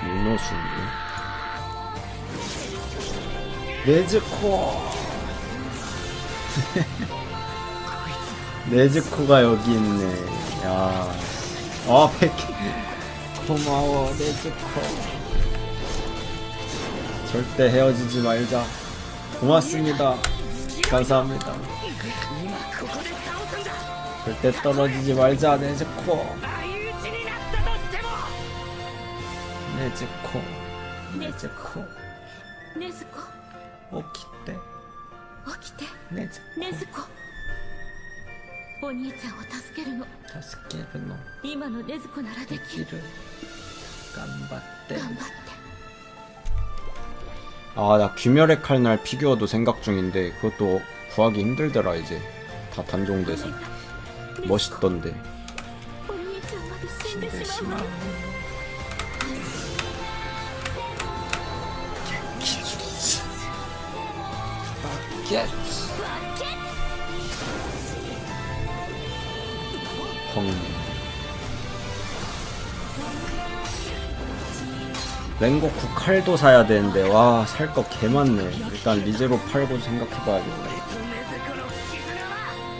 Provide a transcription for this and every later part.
분노순이 네즈코. 네즈코가 여기 있네. 야. 아, 백 고마워 네즈코. 절대 헤어지지 말자. 고맙습니다. 감사합니다. 절대 떨어지지 말자 네즈코 네즈코 네즈코 禰豆子 오키테 起きて 네즈코 禰豆子お兄ちゃんを助けるの 다스케르노 今の禰豆子ならできる 키를 깜바떼 頑張って 아 나 귀멸의 칼날 피규어도 생각 중인데 그것도 구하기 힘들더라 이제 다 단종돼서 禰豆子 멋있던데 お兄ちゃんまで死んでしまう 겟! 펑. 랭고쿠 칼도 사야 되는데 와 살 거 개 많네 일단 리제로 팔고 생각해봐야겠다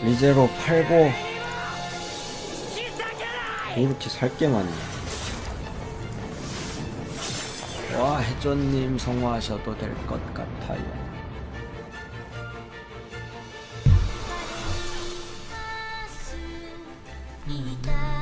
리제로 팔고 뭐 이렇게 살 게 많네 와 해전님 성화하셔도 될 것 같아요 うん